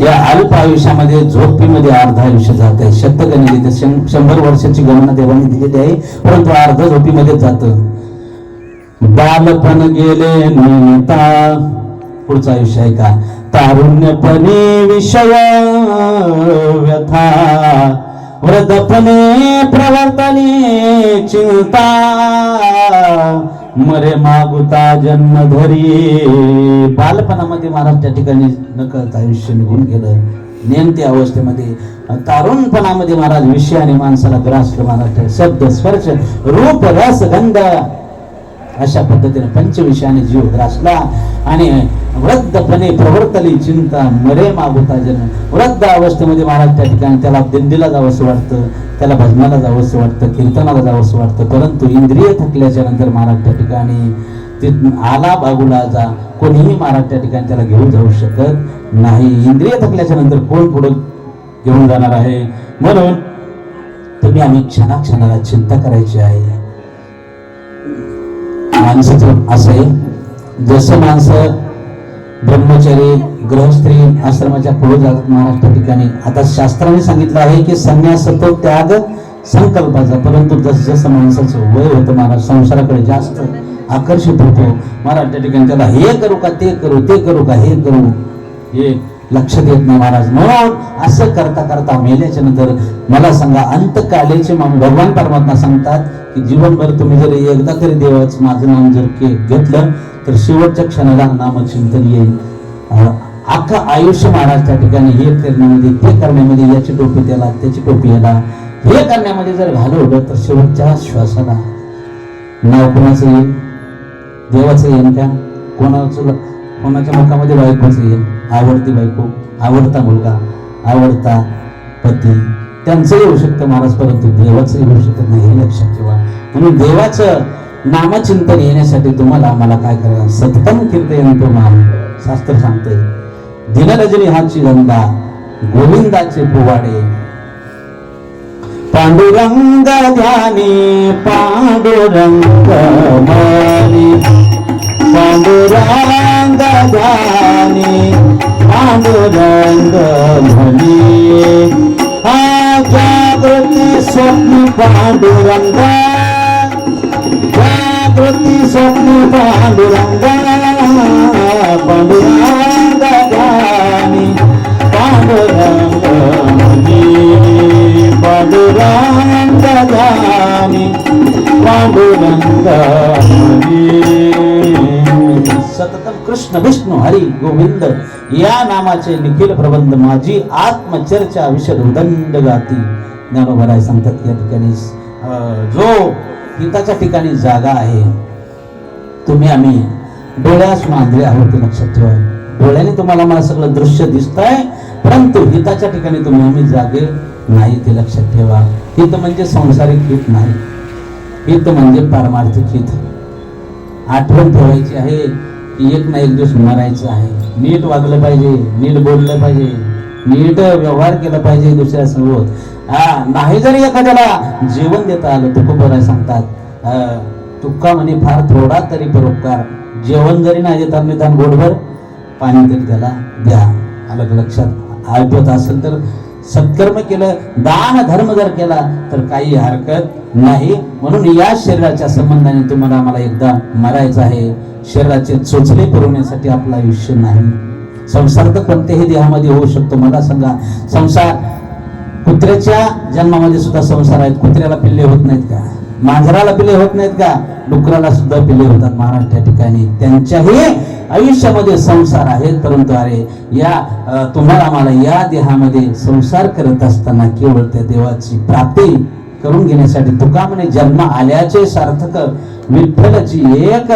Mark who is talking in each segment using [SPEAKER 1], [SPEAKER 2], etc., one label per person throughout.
[SPEAKER 1] या अल्प आयुष्यामध्ये झोपीमध्ये अर्ध आयुष्य जात आहे शतगणी देते शं- शंभर वर्षाची गणना देवाने दिलेली आहे. परंतु अर्ध झोपीमध्ये जात. बालपण गेले निमिता पुढचं आयुष्य आहे का? तारुण्यपणे विषय व्यथा. वृद्धपणे प्रवर्तने चिंता. मरे मागुता जन्म धरी. बालपणामध्ये महाराज त्या ठिकाणी नकळत आयुष्य निघून गेलं. नेमत्या अवस्थेमध्ये तारुणपणामध्ये महाराज विषय आणि माणसाला ग्रासलं महाराज शब्द स्पर्श रूप रस गंध अशा पद्धतीने पंचविषयाने जीव ग्रासला आणि वृद्धपणे प्रवर्तली चिंता मरे मागुता जन्म. वृद्ध अवस्थेमध्ये महाराज त्या ठिकाणी त्याला दिंडीला जावंसं वाटतं. त्याला भजनाला जावंसं वाटतं कीर्तनाला जावंसं वाटतं. परंतु इंद्रिय थकल्याच्या नंतर महाराज त्या ठिकाणी तिथून आला बागुला जा. कोणीही महाराज त्या ठिकाणी त्याला घेऊन जाऊ शकत नाही. इंद्रिय थकल्याच्या नंतर कोण पुढं घेऊन जाणार आहे? म्हणून तुम्ही आम्ही क्षणाक्षणाला चिंता करायची आहे. माणसाचं असं आहे जसं माणसं ब्रह्मचारी ग्रहस्त्री आश्रमाच्या पुढे जातात महाराष्ट्र ठिकाणी. आता शास्त्राने सांगितलं आहे की संन्यास तो त्याग संकल्पाचा परंतु जसं जसं माणसाचं वय होतं महाराज संसाराकडे जास्त आकर्षित होतो. महाराज त्या ठिकाणी त्याला हे करू का ते करू ते करू का हे करू हे लक्षात येत नाही महाराज. म्हणून असं करता करता मेल्याच्या नंतर मला सांगा अंतकालेचे मा- भगवान परमात्मा सांगतात की जीवनभर तुम्ही जर एकदा तरी देवाच माझं नाम जर के घेतलं तर शेवटच्या क्षणाला नामचिंतन येईल. अं, अख्खं आयुष्य महाराज त्या ठिकाणी हे करण्यामध्ये ते करण्यामध्ये याची टोपी त्याला त्याची टोपी याला. हे करण्यामध्ये जर घालवलं तर शेवटच्या श्वासाला. नाव कोणाचं येईल? देवाचं येईल का? कोणाचं कोणाच्या मुखामध्ये बायकोचं येईल? आवडती बायको आवडता मुलगा आवडता पती. त्यांचं येऊ शकतं महाराज परंतु देवाचं येऊ शकत नाही हे लक्षात ठेवा. म्हणून देवाचं नामचिंतन येण्यासाठी तुम्हाला आम्हाला काय करायचं? सत्तम कीर्तन तो नाम शास्त्र सांगते. दिनरजनी हाची गंगा गोविंदाचे पोवाडे. पांडुरंग ध्यानी पांडुरंग मनी. पांडुरंग ध्यानी पांडुरंग म्हणी. हा जागृती स्वप्न पांडुरंग. पांडुरंग पांडुरंग ध्यानी पांडुरंग पांडुरंग ध्यानी पांडुरंग सततम कृष्ण विष्णू हरी गोविंद या नामाचे निखिल प्रबंध माझी आत्मचर्चा विषद उदंड गाती. ज्ञानोबराय सांगतात या ठिकाणी जो हिताच्या ठिकाणी जागा आहे. तुम्ही आम्ही डोळ्यास मांजरे आहोत लक्षात ठेवा. डोळ्याने तुम्हाला मला सगळं दृश्य दिसतंय परंतु हिताच्या ठिकाणी तुम्ही आम्ही जागे नाही ते लक्षात ठेवा. हित म्हणजे संसारिक हित नाही. हित म्हणजे पारमार्थिक हित. आठवण ठेवायची आहे की एक ना एक दिवस मरायचं आहे. नीट वागलं पाहिजे नीट बोललं पाहिजे नीट व्यवहार केला पाहिजे दुसऱ्या समोर हा नाही जरी एखाद्याला जेवण देता आलं तुक बरं सांगतात तुक्का तुका म्हणे फार थोडा तरी परोपकार जेवण जरी नाही देतात निदान गोडभर पाणी तरी त्याला द्या. आलं लक्षात? ऐकत असेल तर सत्कर्म केलं दान धर्म जर केला तर काही हरकत नाही. म्हणून या शरीराच्या संबंधाने तुम्हाला आम्हाला एकदा मरायचं आहे. शरीराचे चोचले पुरवण्यासाठी आपलं आयुष्य नाही. संसार तर कोणत्याही देहामध्ये होऊ शकतो. मला सांगा संसार कुत्र्याच्या जन्मामध्ये सुद्धा संसार आहेत कुत्र्याला पिल्ले होत नाहीत का? मांजराला पिले होत नाहीत का? डुकराला सुद्धा पिले होतात महाराष्ट्र ठिकाणी. त्यांच्याही आयुष्यामध्ये संसार आहेत परंतु अरे या तुम्हाला मला या देहामध्ये संसार करत असताना केवळ त्या देवाची प्राप्ती करून घेण्यासाठी तुका म्हणे जन्म आल्याचे सार्थक विठ्ठलची एक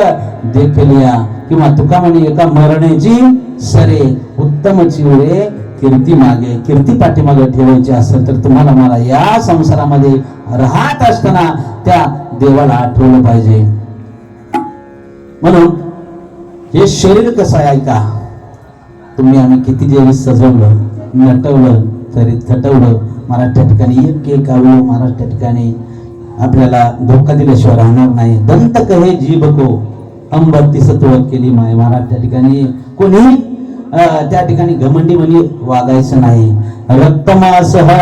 [SPEAKER 1] देखील या. किंवा तुका म्हणे एका मरणेची सरे उत्तम चिवरे कीर्ती मागे कीर्ती पाठीमागे ठेवायची असेल तर तुम्हाला मला या संसारामध्ये राहत असताना त्या देवाला आठवलं पाहिजे. म्हणून हे शरीर कसं आहे ऐका. तुम्ही आम्ही किती जेवी सजवलं नटवलं तरी थटवलं महाराष्ट्र ठिकाणी एक एक आवलं महाराष्ट्र ठिकाणी आपल्याला धोका दिल्याशिवाय राहणार नाही. दंत कहे जीव को अंबत्ती सत्व केली माय महाराष्ट्र ठिकाणी कोणी त्या ठिकाणी घमंडी म्हणे वागायचं नाही. रक्तमांस हा